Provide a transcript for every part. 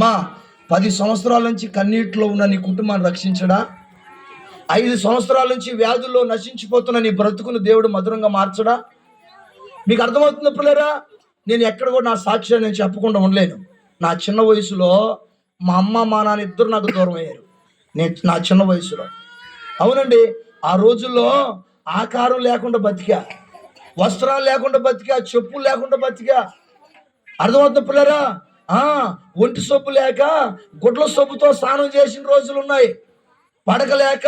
అమ్మా పది సంవత్సరాల నుంచి కన్నీటిలో ఉన్న నీ కుటుంబాన్ని రక్షించడా? ఐదు సంవత్సరాల నుంచి వ్యాధుల్లో నశించిపోతున్న నీ బ్రతుకును దేవుడు మధురంగా మార్చడా? మీకు అర్థమవుతుంది పిల్లరా? నేను ఎక్కడ కూడా నా సాక్ష్యాన్ని నేను చెప్పకుండా ఉండలేను. నా చిన్న వయసులో మా అమ్మ మా నాన్న ఇద్దరు నాకు దూరం అయ్యారు. నేను నా చిన్న వయసులో. అవునండి ఆ రోజుల్లో ఆకారం లేకుండా బతికా వస్త్రాలు లేకుండా బతికా చెప్పులు లేకుండా బతికా. అర్థమవుతుంది పిల్లరా? ఒంటి సొప్పు లేక గుడ్ల సొప్పుతో స్నానం చేసిన రోజులు ఉన్నాయి పడక లేక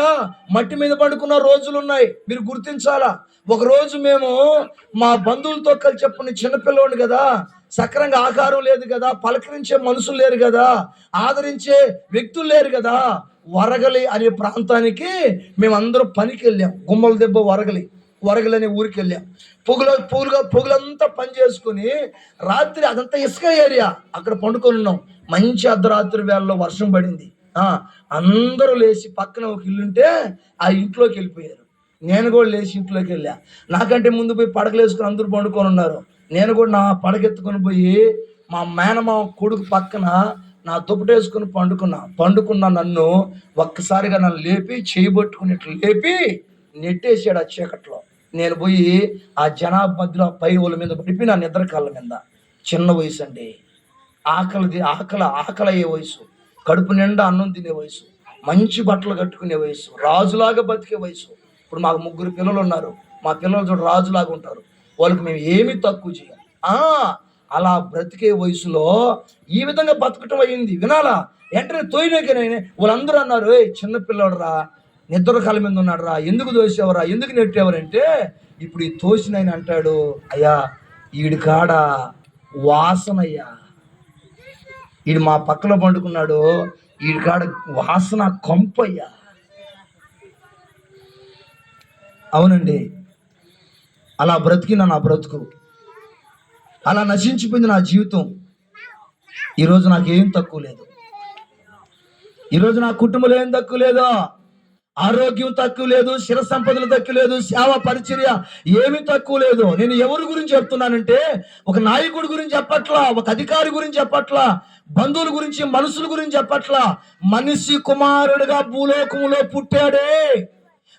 మట్టి మీద పడుకున్న రోజులు ఉన్నాయి మీరు గుర్తించాలా? ఒకరోజు మేము మా బంధువులతో కలిసి చెప్పిన చిన్నపిల్లోడు కదా సక్రంగా ఆకారం లేదు కదా పలకరించే మనుషులు లేరు కదా ఆదరించే వ్యక్తులు లేరు కదా వరగలి అనే ప్రాంతానికి మేమందరం పనికి వెళ్ళాం గుమ్మల దెబ్బ వరగలి. వరగలి అనే ఊరికి వెళ్ళాం. పొగుల పొగులుగా పొగులంతా పని చేసుకుని రాత్రి అదంతా ఇసుక ఏరియా అక్కడ పండుకొని ఉన్నాం. మంచి అర్ధరాత్రి వేళలో వర్షం పడింది. అందరూ లేచి పక్కన ఒక ఇల్లు ఉంటే ఆ ఇంట్లోకి వెళ్ళిపోయారు. నేను కూడా లేచి ఇంట్లోకి వెళ్ళా. నాకంటే ముందు పోయి పడకలు వేసుకుని అందరూ పండుకొని ఉన్నారు. నేను కూడా నా పడకెత్తుకొని పోయి మా మేనమామ కొడుకు పక్కన నా దుప్పటేసుకుని పండుకున్నా. పండుకున్న నన్ను ఒక్కసారిగా నన్ను లేపి చేయబట్టుకుని ఇట్లా లేపి నెట్టేసాడు ఆ చీకట్లో. నేను పోయి ఆ జనాభా మధ్యలో పై వాళ్ళ మీద పడిపి నా నిద్ర కాళ్ళ మీద. చిన్న వయసు అండి. ఆకలి ఆకలి ఆకలి అయ్యే వయసు. కడుపు నిండా అన్నం తినే వయసు. మంచి బట్టలు కట్టుకునే వయసు. రాజులాగా బతికే వయసు. ఇప్పుడు మాకు ముగ్గురు పిల్లలు ఉన్నారు. మా పిల్లలు చూడు రాజులాగా ఉంటారు. వాళ్ళకి మేము ఏమీ తక్కువ చేయం. అలా బ్రతికే వయసులో ఈ విధంగా బతకటం అయింది. వినాలా? వెంటనే తోయినాకనే వాళ్ళందరూ అన్నారు ఏ చిన్న రా నిద్ర కాల మీద ఉన్నాడు రా ఎందుకు తోసేవరా ఎందుకు నెట్టేవారంటే ఇప్పుడు ఈ తోసిన ఆయన అంటాడు అయ్యా ఈడి కాడ వాసనయ్యా. ఈడు మా పక్కన పండుకున్నాడు ఈడి కాడ వాసన కొంపయ్యా. అవునండి. అలా బ్రతికిన నా బ్రతుకు. అలా నశించిపోయింది నా జీవితం. ఈరోజు నాకేం తక్కువ లేదు. ఈరోజు నా కుటుంబంలో ఏం తక్కువ లేదు. ఆరోగ్యం తక్కువ లేదు శిర సంపదలు తక్కువ లేదు సేవ పరిచర్య ఏమి తక్కువ లేదు. నేను ఎవరి గురించి చెప్తున్నానంటే ఒక నాయకుడి గురించి చెప్పట్లా ఒక అధికారి గురించి చెప్పట్లా బంధువుల గురించి మనుషుల గురించి చెప్పట్లా మనిషి కుమారుడిగా భూలోకములో పుట్టాడే.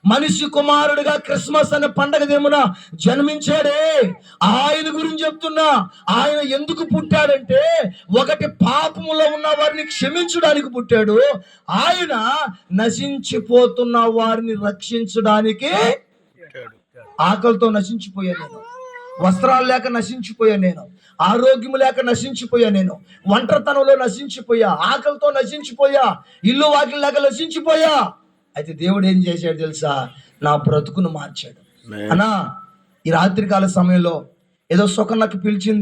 మనిషి కుమారుడిగా క్రిస్మస్ అనే పండగ దేమున జన్మించాడే. ఆయన గురించి చెప్తున్నా ఆయన ఎందుకు పుట్టాడంటే ఒకటి పాపములో ఉన్న వారిని క్షమించడానికి పుట్టాడు. ఆయన నశించిపోతున్న వారిని రక్షించడానికి ఆకలితో నశించిపోయా నేను. వస్త్రాలు లేక నశించిపోయా నేను. ఆరోగ్యం లేక నశించిపోయా నేను. ఒంటరితనంలో నశించిపోయా ఆకలితో నశించిపోయా ఇల్లు వాకిలు లేక నశించిపోయా. అయితే దేవుడు ఏం చేశాడు తెలుసా? నా బ్రతుకును మార్చాడు. అన్నా ఈ రాత్రికాల సమయంలో ఏదో సుఖం నాకు పిలిచింది.